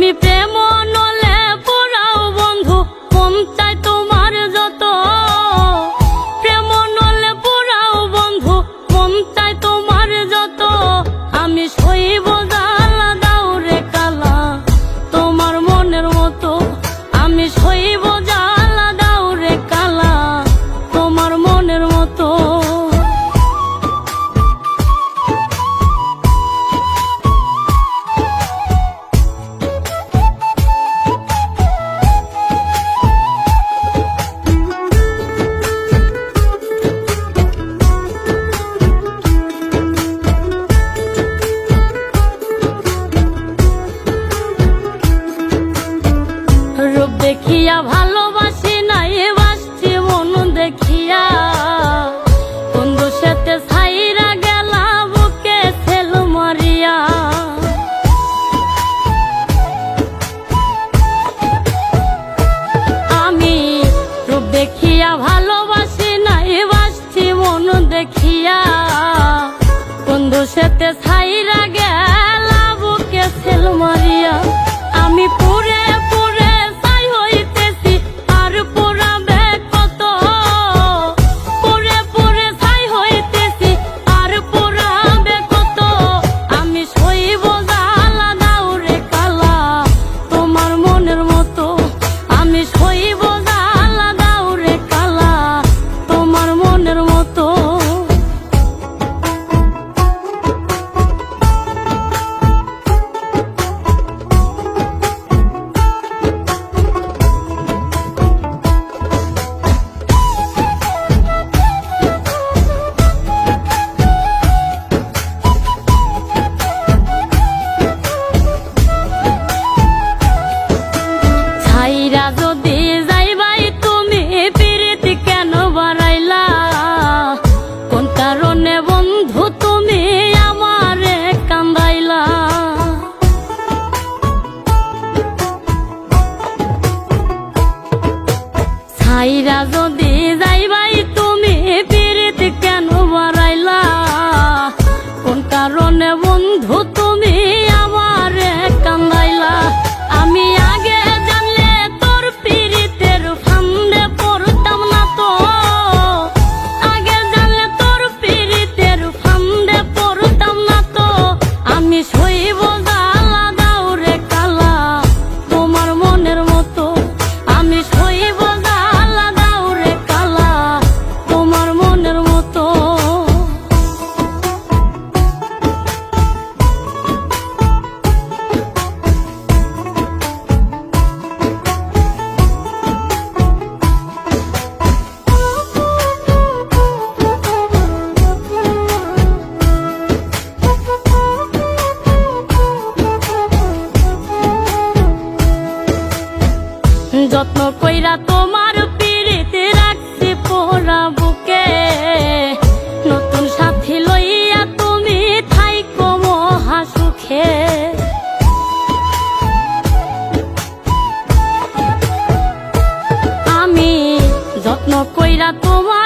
me vê সাথে ছাইরা যদি যাইবাই তুমি পিরিত কেন বাড়াইলা? কোন কারণে বন্ধু যত্ন কইরা তোমার পিড়িতে রাখছি পোড়া বুকে। নতুন সাথী লইয়া তুমি থাইকো মহা সুখে। আমি যত্ন কইরা তোমার